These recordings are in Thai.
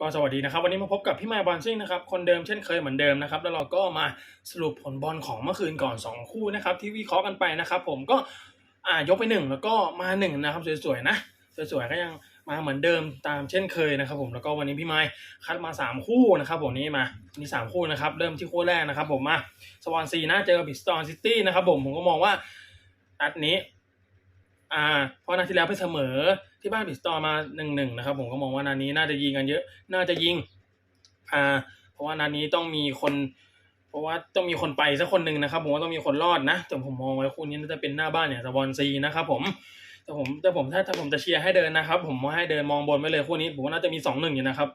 ก็สวัสดีนะครับ วันนี้มาพบกับพี่ไมค์บอลซิ่งนะครับคนเดิมเช่นเคยเหมือนเดิมนะครับ แล้วเราก็มาสรุปผลบอลของเมื่อคืนก่อน 2 คู่นะครับ ที่วิเคราะห์กันไปนะครับ ผมก็อ่ายกไปหนึ่งแล้วก็มาหนึ่งนะครับสวยๆนะสวยๆก็ยังมาเหมือนเดิมตามเช่นเคยนะครับผมแล้วก็วันนี้พี่ไมค์คัดมา 3 คู่นะครับผมนี่มานี่สามคู่นะครับเริ่มที่คู่แรกนะครับ ผมมาสวอนซีนะเจอกับบิสตอนซิตี้นะครับผมผมก็มองว่านัดนี้ อ่าเพราะนัดที่แล้วไปเสมอที่บ้านบิสตอมาหนึ่งหนึ่งนะครับ ผมก็มองว่านัดนี้น่าจะยิงกันเยอะ น่าจะยิง อ่า เพราะว่านัดนี้ต้องมีคน เพราะว่าต้องมีคนไปสักคนหนึ่งนะครับ ผมว่าต้องมีคนรอดนะแต่ผมมองไว้คู่นี้น่าจะเป็นหน้าบ้านอย่างสวอนซีนะครับ ผมแต่ผมแต่ผมถ้าถ้าผมจะเชียร์ให้เดินนะครับ ผมว่าให้เดินมองบนไปเลยคู่นี้ผมว่าน่าจะมีสองหนึ่งอยู่นะครับ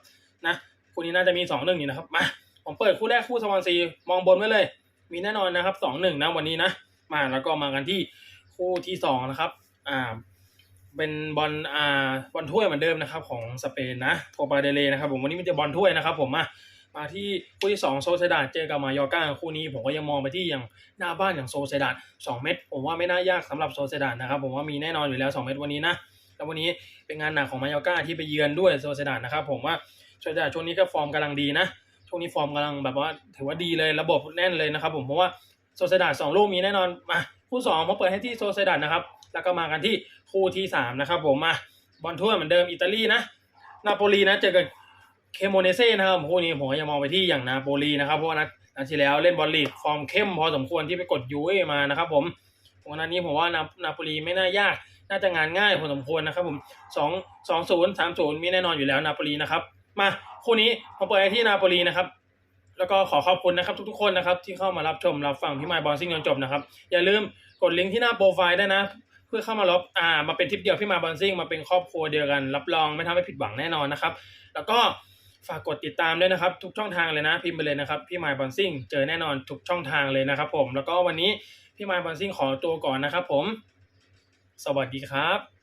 นะคู่นี้น่าจะมีสองหนึ่งอยู่นะครับมาผมเปิดคู่แรกคู่สวอนซีมองบนไว้เลย มีแน่นอนนะครับสองหนึ่งนะวันนี้นะมาแล้วก็มากันที่คู่ที่สองนะครับ อ่าเป็นบอลอ่าบอลถ้วยเหมือนเดิมนะครับของสเปนนะโคปาเดเลนะครับผมวันนี้มีแต่บอลถ้วยนะครับผมมามาที่คู่ที่สองโซเซดาเจอกับมายอร์กาคู่นี้ผมก็ยังมองไปที่อย่างหน้าบ้านอย่างโซเซดาสองเม็ดผมว่าไม่น่ายากสำหรับโซเซดานะครับผมว่ามีแน่นอนอยู่แล้วสองเม็ดวันนี้นะแล้ววันนี้เป็นงานหนักของมายอร์กาที่ไปเยือนด้วยโซเซดานะครับผมว่าโซเซดาช่วงนี้ก็ฟอร์มกำลังดีนะช่วงนี้ฟอร์มกำลังแบบว่าถือว่าดีเลยระบบแน่นเลยนะครับผมเพราะว่าโซเซดาสองลูกมีแน่นอนมาคู่สองผมเปิดให้ที่โซเซดานะครับ แล้วก็มากันที่คู่ที่สามนะครับผมมาบอลถ้วเหมือนเดิมอิตาลีนะนาโปลีนะเจอกับเคโมเนเซ่นะครับคู่นี้ผมยังมองไปที่อย่างนาโปลีนะครับเพราะว่านัดนัดที่แล้วเล่นบอลลีกฟอร์มเข้มพอสมควรที่ไปกดยูเอมานะครับผมวันนั้นนี้ผมว่านานาโปลีไม่น่ายาก น่าจะงานง่ายพอสมควรนะครับผมสองสองศูนย์สามศูนย์มีแน่นอนอยู่แล้วนาโปลีนะครับมาคู่นี้ผมเปิดที่นาโปลีนะครับแล้วก็ขอขอบคุณนะครับทุกๆคนนะครับที่เข้ามารับชมรับฟังพี่ไมค์บอลซิ่งจนจบนะครับอย่าลืมกดลิงก์ที่หน้าโปรไฟล์ได้นะ พื่อเข้ามารับอ่ามาเป็นทริปเดียวพี่มาบอลซิ่งมาเป็นครอบครัวเดียวกัน รับรองไม่ทำให้ผิดหวังแน่นอนนะครับ แล้วก็ฝากกดติดตามด้วยนะครับ ทุกช่องทางเลยนะพิมพ์ไปเลยนะครับพี่มาบอลซิ่งเจอแน่นอนทุกช่องทางเลยนะครับ ผมแล้วก็วันนี้พี่มาบอลซิ่งขอตัวก่อนนะครับ ผม สวัสดีครับ